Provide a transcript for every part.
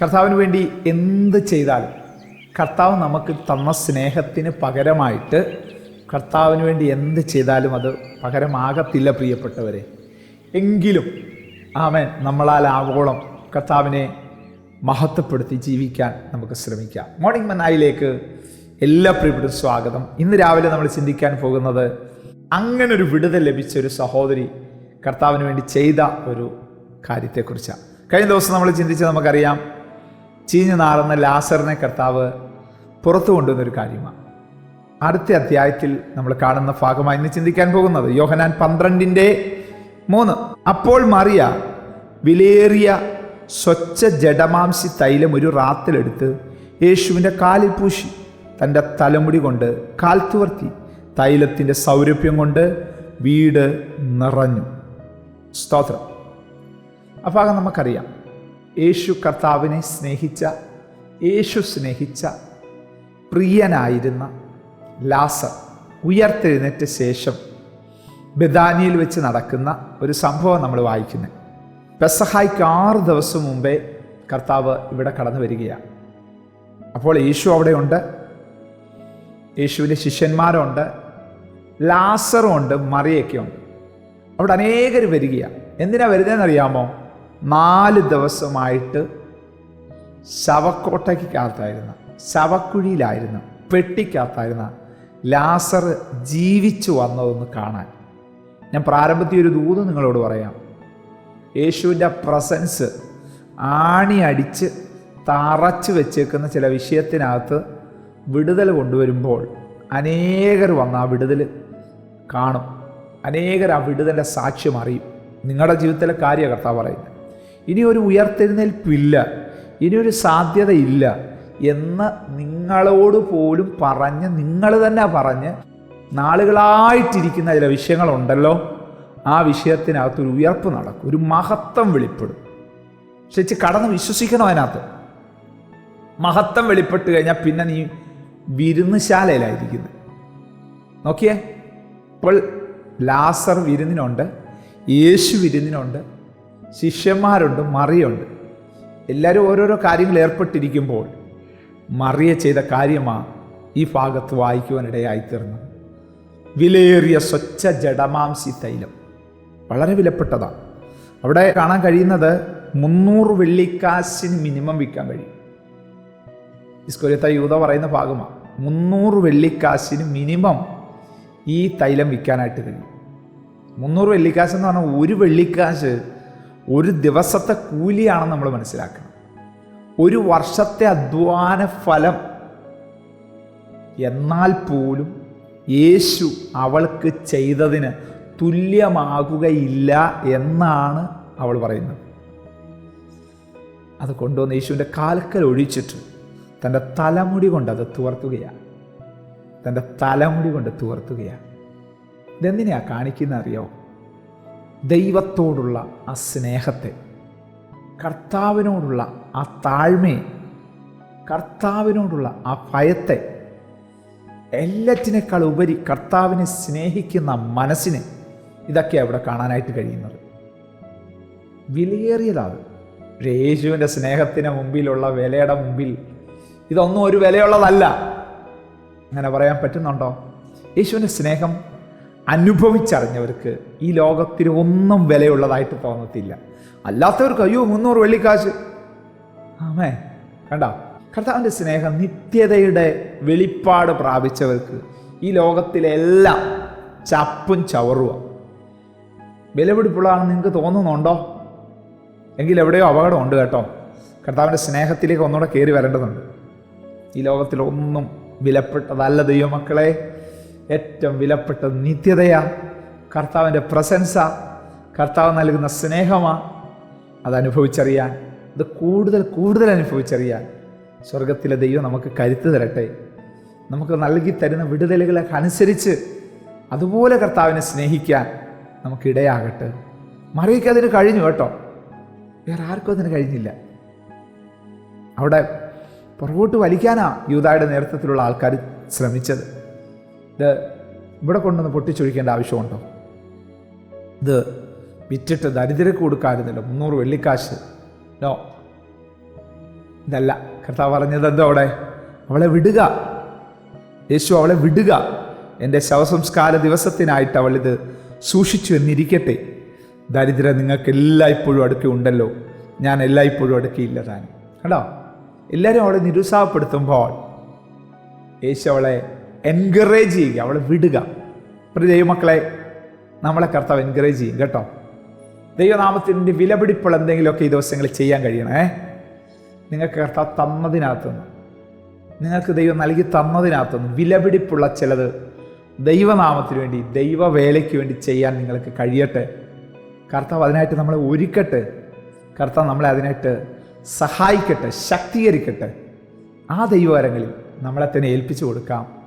കർത്താവിന് വേണ്ടി എന്ത് ചെയ്താലും കർത്താവ് നമുക്ക് തന്ന സ്നേഹത്തിന് പകരമായിട്ട് കർത്താവിന് വേണ്ടി എന്ത് ചെയ്താലും അത് പകരമാകത്തില്ല പ്രിയപ്പെട്ടവരെ. എങ്കിലും ആമൻ നമ്മളാൽ ആവോളം കർത്താവിനെ മഹത്വപ്പെടുത്തി ജീവിക്കാൻ നമുക്ക് ശ്രമിക്കാം. മോർണിംഗ് മനായിലേക്ക് എല്ലാ പ്രിയപ്പെട്ട സ്വാഗതം. ഇന്ന് രാവിലെ നമ്മൾ ചിന്തിക്കാൻ പോകുന്നത് അങ്ങനെ ഒരു വിടുതൽ ലഭിച്ച ഒരു സഹോദരി കർത്താവിന് വേണ്ടി ചെയ്ത ഒരു കാര്യത്തെക്കുറിച്ചാണ്. കഴിഞ്ഞ ദിവസം നമ്മൾ ചിന്തിച്ച് നമുക്കറിയാം ചീഞ്ഞു നാറുന്ന ലാസറിനെ കർത്താവ് പുറത്തു കൊണ്ടുവന്നൊരു കാര്യമാണ്. അടുത്ത അധ്യായത്തിൽ നമ്മൾ കാണുന്ന ഭാഗമായി ഇന്ന് ചിന്തിക്കാൻ പോകുന്നത് യോഹനാൻ പന്ത്രണ്ടിന്റെ മൂന്ന്. അപ്പോൾ മറിയ വിലയേറിയ സ്വച്ഛ ജഡമാംസി തൈലം ഒരു റാത്തിലെടുത്ത് യേശുവിന്റെ കാലിൽ പൂശി. തന്റെ തലമുടി കൊണ്ട് കാൽ തുവർത്തി. തൈലത്തിന്റെ സൗരഭ്യം കൊണ്ട് വീട് നിറഞ്ഞു. സ്തോത്രം. ആ ഭാഗം നമുക്കറിയാം. യേശു കർത്താവിനെ സ്നേഹിച്ച യേശു സ്നേഹിച്ച പ്രിയനായിരുന്ന ലാസർ ഉയർത്തെഴുന്നേറ്റ ശേഷം ബദാനിയിൽ വെച്ച് നടക്കുന്ന ഒരു സംഭവം നമ്മൾ വായിക്കുന്നത് പെസഹായ്ക്ക് ആറ് ദിവസം മുമ്പേ കർത്താവ് ഇവിടെ കടന്നു വരികയാണ്. അപ്പോൾ യേശു അവിടെയുണ്ട്. യേശുവിന്റെ ശിഷ്യന്മാരുണ്ട്. ലാസറും ഉണ്ട്. മറിയൊക്കെ ഉണ്ട് അവിടെ അനേകർ വരികയാണ്. എന്തിനാണ് വരുന്നതെന്നറിയാമോ? നാല് ദിവസമായിട്ട് ശവക്കോട്ടയ്ക്കകത്തായിരുന്ന ശവക്കുഴിയിലായിരുന്ന പെട്ടിക്കകത്തായിരുന്ന ലാസർ ജീവിച്ചു വന്നതൊന്ന് കാണാൻ. ഞാൻ പ്രാരംഭത്തിൽ ഒരു ദൂത് നിങ്ങളോട് പറയാം യേശുവിന്റെ പ്രസൻസ് ആണി അടിച്ച് തറച്ച് വെച്ചേക്കുന്ന ചില വിഷയത്തിനകത്ത് വിടുതൽ കൊണ്ടുവരുമ്പോൾ അനേകർ വന്ന് ആ വിടുതൽ കാണും. അനേകർ ആ വിടുതലിന്റെ സാക്ഷ്യം അറിയും. നിങ്ങളുടെ ജീവിതത്തിലെ കാര്യകർത്താവ് പറയുന്നത്. ഇനി ഒരു ഉയർത്തെഴുന്നേൽപ്പില്ല. ഇനി ഒരു സാധ്യതയില്ല എന്ന് നിങ്ങളോട് പോലും പറഞ്ഞ് നിങ്ങൾ തന്നെ പറഞ്ഞ് നാളുകളായിട്ടിരിക്കുന്ന ചില വിഷയങ്ങളുണ്ടല്ലോ. ആ വിഷയത്തിനകത്ത് ഒരു ഉയർപ്പ് നടക്കും ഒരു മഹത്വം വെളിപ്പെടും. ശരിച്ച് കടന്ന് വിശ്വസിക്കണം അതിനകത്ത്? മഹത്വം വെളിപ്പെട്ട് കഴിഞ്ഞാൽ പിന്നെ നീ വിരുന്നുശാലയിലായിരിക്കുന്നത്. നോക്കിയേ ഇപ്പോൾ ലാസർ വിരുന്നിനുണ്ട് യേശു വിരുന്നിനുണ്ട് ശിഷ്യന്മാരുണ്ട് മറിയുണ്ട്. എല്ലാവരും ഓരോരോ കാര്യങ്ങൾ ഏർപ്പെട്ടിരിക്കുമ്പോൾ മറിയ ചെയ്ത കാര്യമാണ് ഈ ഭാഗത്ത് വായിക്കുവാനിടയായിത്തീർന്നത്. വിലയേറിയ സ്വച്ഛ ജഡമാംസി തൈലം. വളരെ വിലപ്പെട്ടതാണ് അവിടെ കാണാൻ കഴിയുന്നത് മുന്നൂറ് വെള്ളിക്കാശിന് മിനിമം വിൽക്കാൻ കഴിയും. ഇസ്കൊരിയത്ത യൂത പറയുന്ന ഭാഗമാണ് മുന്നൂറ് വെള്ളിക്കാശിന് മിനിമം ഈ തൈലം വിൽക്കാനായിട്ട് കഴിയും. മുന്നൂറ് വെള്ളിക്കാശ് എന്ന് പറഞ്ഞാൽ ഒരു വെള്ളിക്കാശ് ഒരു ദിവസത്തെ കൂലിയാണെന്ന് നമ്മൾ മനസ്സിലാക്കണം. ഒരു വർഷത്തെ അധ്വാന ഫലം എന്നാൽ പോലും യേശു അവൾക്ക് ചെയ്തതിന് തുല്യമാകുകയില്ല എന്നാണ് അവൾ പറയുന്നത്. അത് കൊണ്ടുവന്ന് യേശുവിന്റെ കാൽക്കൽ ഒഴിച്ചിട്ട് തന്റെ തലമുടി കൊണ്ട് അത് തുവർത്തുകയാണ്. തന്റെ തലമുടി കൊണ്ട് തുവർത്തുകയാണ്. ഇതെന്തിനാ കാണിക്കുന്ന അറിയോ ദൈവത്തോടുള്ള ആ സ്നേഹത്തെ കർത്താവിനോടുള്ള ആ താഴ്മയെ കർത്താവിനോടുള്ള ആ ഭയത്തെ എല്ലാറ്റിനേക്കാൾ ഉപരി കർത്താവിനെ സ്നേഹിക്കുന്ന മനസ്സിനെ ഇതൊക്കെയാണ് ഇവിടെ കാണാനായിട്ട് കഴിയുന്നത്. വിലയേറിയതാണ്. യേശുവിന്റെ സ്നേഹത്തിന് മുമ്പിലുള്ള വിലയുടെ മുമ്പിൽ ഇതൊന്നും ഒരു വിലയുള്ളതല്ല. അങ്ങനെ പറയാൻ പറ്റുന്നുണ്ടോ? യേശുവിന്റെ സ്നേഹം അനുഭവിച്ചറിഞ്ഞവർക്ക് ഈ ലോകത്തിന് ഒന്നും വിലയുള്ളതായിട്ട് തോന്നത്തില്ല. അല്ലാത്തവർക്ക് അയ്യോ മുന്നൂറ് വെള്ളിക്കാശ്. ആമേ കണ്ട? കർത്താവിന്റെ സ്നേഹം നിത്യതയുടെ വെളിപ്പാട് പ്രാപിച്ചവർക്ക് ഈ ലോകത്തിലെല്ലാം ചപ്പും ചവറുക വിലപിടിപ്പുള്ളതാണെന്ന് നിങ്ങൾക്ക് തോന്നുന്നുണ്ടോ? എങ്കിൽ എവിടെയോ അപകടമുണ്ട് കേട്ടോ. കർത്താവിന്റെ സ്നേഹത്തിലേക്ക് ഒന്നുകൂടെ കയറി വരേണ്ടതുണ്ട്. ഈ ലോകത്തിലൊന്നും വിലപ്പെട്ടതല്ല ദൈവമക്കളെ. ഏറ്റവും വിലപ്പെട്ട നിത്യതയാണ് കർത്താവിന്റെ പ്രസൻസ കർത്താവ് നൽകുന്ന സ്നേഹമാണ് അത് അനുഭവിച്ചറിയാൻ അത് കൂടുതൽ കൂടുതൽ അനുഭവിച്ചറിയാൻ സ്വർഗത്തിലെ ദൈവം നമുക്ക് കരുത്ത് തരട്ടെ. നമുക്ക് നൽകി തരുന്ന വിടുതലുകളെ അനുസരിച്ച് അതുപോലെ കർത്താവിനെ സ്നേഹിക്കാൻ നമുക്കിടയാകട്ടെ മറിയൊക്കെ അതിന് കഴിഞ്ഞു കേട്ടോ. വേറെ ആർക്കും അതിന് കഴിഞ്ഞില്ല. അവിടെ പുറകോട്ട് വലിക്കാനാണ് യൂതായുടെ നേതൃത്വത്തിലുള്ള ആൾക്കാർ ശ്രമിച്ചത്. ഇത് ഇവിടെ കൊണ്ടുവന്ന് പൊട്ടിച്ചൊഴിക്കേണ്ട ആവശ്യമുണ്ടോ? ഇത് വിറ്റിട്ട് ദരിദ്രർക്ക് കൊടുക്കാമായിരുന്നല്ലോ മുന്നൂറ് വെള്ളിക്കാശ്. നോ. ഇതല്ല. കർത്താവ് പറഞ്ഞത് എന്തോ അവിടെ? അവളെ വിടുക. യേശു അവളെ വിടുക. എന്റെ ശവസംസ്കാര ദിവസത്തിനായിട്ട് അവൾ ഇത് സൂക്ഷിച്ചു എന്നിരിക്കട്ടെ. ദരിദ്ര നിങ്ങൾക്ക് എല്ലായ്പ്പോഴും അടുക്കി ഉണ്ടല്ലോ. ഞാൻ എല്ലായ്പ്പോഴും അടുക്കിയില്ല താൻ കേട്ടോ എല്ലാവരും അവളെ നിരുത്സാഹപ്പെടുത്തുമ്പോൾ യേശു അവളെ എൻകറേജ് ചെയ്യുക അവളെ വിടുക. ഒരു ദൈവമക്കളെ നമ്മളെ കർത്താവ് എൻകറേജ് ചെയ്യും കേട്ടോ. ദൈവനാമത്തിന്റെ വിലപിടിപ്പുള്ള എന്തെങ്കിലുമൊക്കെ ഈ ദിവസങ്ങളിൽ ചെയ്യാൻ കഴിയണേ നിങ്ങൾക്ക് കർത്താവ് തന്നതിനകത്തുനിന്ന് നിങ്ങൾക്ക് ദൈവം നൽകി തന്നതിനകത്തുനിന്ന് വിലപിടിപ്പുള്ള ചിലത് ദൈവനാമത്തിന് വേണ്ടി ദൈവവേലയ്ക്ക് വേണ്ടി ചെയ്യാൻ നിങ്ങൾക്ക് കഴിയട്ടെ. കർത്താവ് അതിനായിട്ട് നമ്മളെ ഒരുക്കട്ടെ. കർത്താവ് നമ്മളെ അതിനായിട്ട് സഹായിക്കട്ടെ ശക്തീകരിക്കട്ടെ. ആ ദൈവകരങ്ങളിൽ നമ്മളെ തന്നെ ഏൽപ്പിച്ചു കൊടുക്കാം.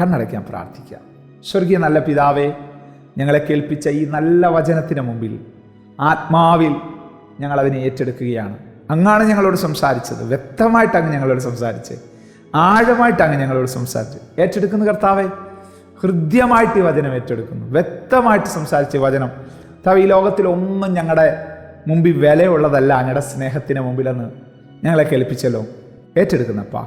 കണ്ണടയ്ക്കാൻ പ്രാർത്ഥിക്കാം സ്വർഗീയ നല്ല പിതാവേ ഞങ്ങളെ കേൾപ്പിച്ച ഈ നല്ല വചനത്തിന് മുമ്പിൽ ആത്മാവിൽ ഞങ്ങളതിനെ ഏറ്റെടുക്കുകയാണ്. അങ്ങാണ് ഞങ്ങളോട് സംസാരിച്ചത്. വ്യക്തമായിട്ട് അങ്ങ് ഞങ്ങളോട് സംസാരിച്ച്. ആഴമായിട്ട് അങ്ങ് ഞങ്ങളോട് സംസാരിച്ച്. ഏറ്റെടുക്കുന്ന കർത്താവെ ഹൃദ്യമായിട്ട് ഈ വചനം ഏറ്റെടുക്കുന്നു. വ്യക്തമായിട്ട് സംസാരിച്ച വചനം. കർത്താവ് ഈ ലോകത്തിൽ ഒന്നും ഞങ്ങളുടെ മുമ്പിൽ വിലയുള്ളതല്ല അങ്ങയുടെ സ്നേഹത്തിന് മുമ്പിലെന്ന് ഞങ്ങളെ കേൾപ്പിച്ചല്ലോ. ഏറ്റെടുക്കുന്നപ്പാ